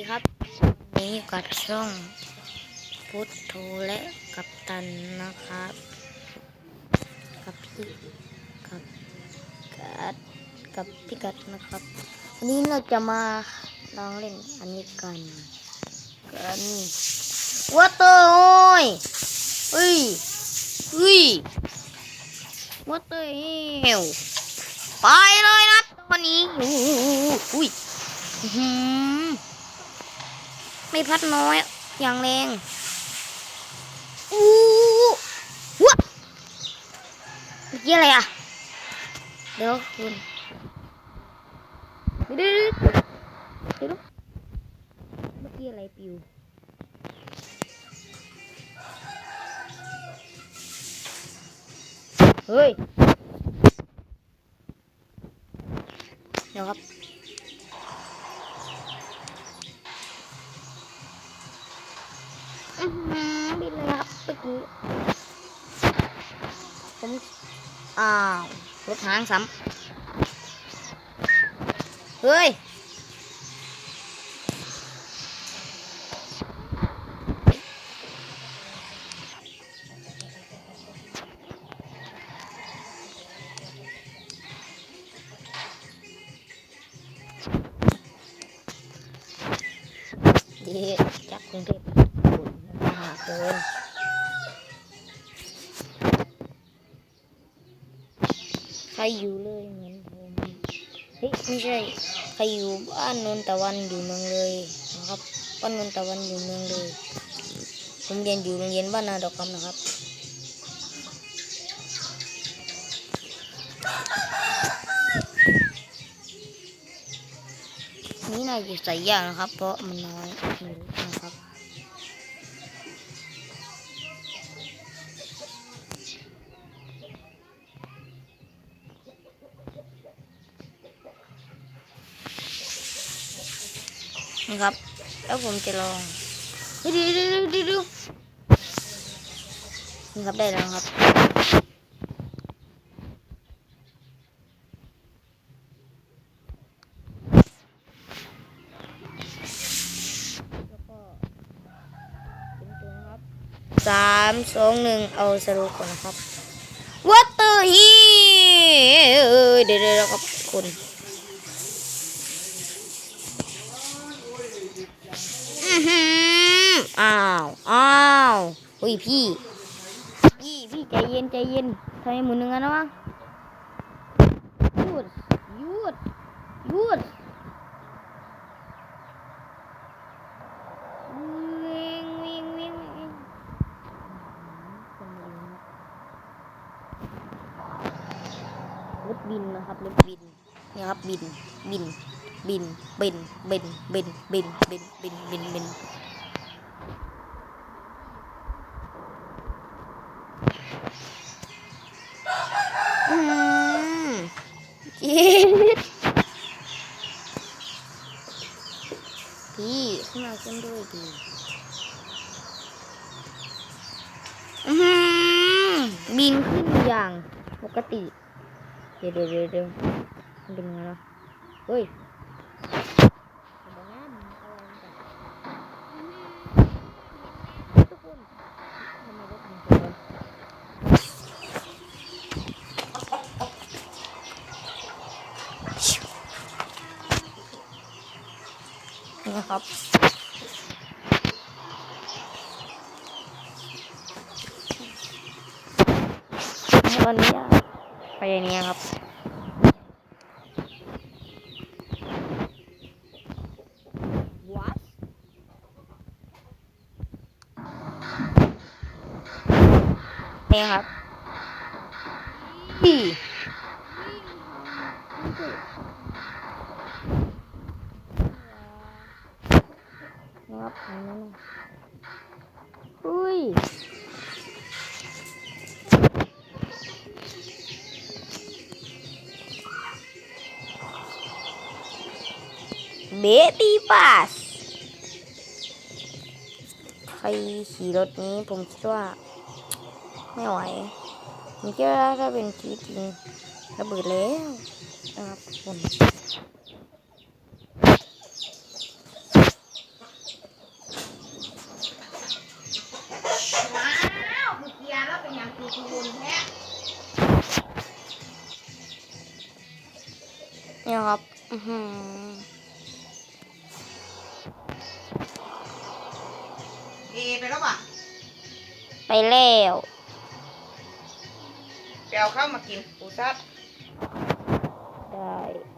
ดีครับ นี้กับช่องพุทโธและกัปตันนะครับ กับพี่กับกัดกับพี่กัดนะครับวันนี้เราจะมาลองเล่นอันนี้กันกันวัตเตอร์โอ้ยเฮ้ยเฮ้ยวัตเตอร์เฮลไปเลยนะตอนนี้อุ้ยอื้อหือ ไม่พัดน้อยอย่างแรงอู้วะเมื่อกี้อะไรอะ เดี๋ยวคุณเดี๋ยวเดี๋ยวเดี๋ยวเมื่อกี้อะไรปิวเฮ้ย เดี๋ยวครับ บินเลยครับเมื่อกี้ ผม อ้าว รถหางซ้ำเฮ้ยดีจากกรุงเทพมหา เกินใครอยู่เลยเหมือนผมเฮ้ยไม่ใช่ใครอยู่บ้านนนตะวันอยู่เมืองเลยนะครับบ้านนนตะวันอยู่เมืองเลยผมเรียนอยู่โรงเรียนบ้านนาดอกคำนะครับนี่นายจะใส่ยากนะครับ เพราะมันน้อย นะครับ แล้วผมจะลองดูดูดูดูนี่ครับได้แล้วครับ แล้วก็เป็นตัวนะครับสามสองหนึ่งเอาสรุปก่อนนะครับ What the hell เดี๋ยวเดี๋ยวครับคุณอื้อหืออ้าวอ้าวเฮ้ยพี่ พี่พี่ใจเย็นใจเย็นทำไมหมุนหนึ่งอันนะวะหยุดหยุดหยุดวิ่งวิ่งวิ่งวิ่งรถบินนะครับรถบินนี่ครับบินบินบินบินบินบินบินบินบินบินบิน จี๊ดพี่ขึ้นมาขึ้นด้วยดีอื้อหือบินขึ้นอย่างปกติ เดี๋ยวเดี๋ยวเดี๋ยวเดี๋ยวเป็นไงล่ะเฮ้ยทุกคนทำไมรถมันเป็นวะ นะครับ ตอนนี้ไปอย่างนี้ครับนี่ครับพี่ นะครับอันนั้นอุ้ยเบบี้บัสใครขี่รถนี้ผมคิดว่า ไม่ไหวผมคิดว่าถ้าเป็นชีจริงระเบิดแล้วนะครับผม ทุนแท้ เนี่ยครับอือหือเอไปแล้วป่ะไปแล้วไปเอาข้าวมากินปูซัดได้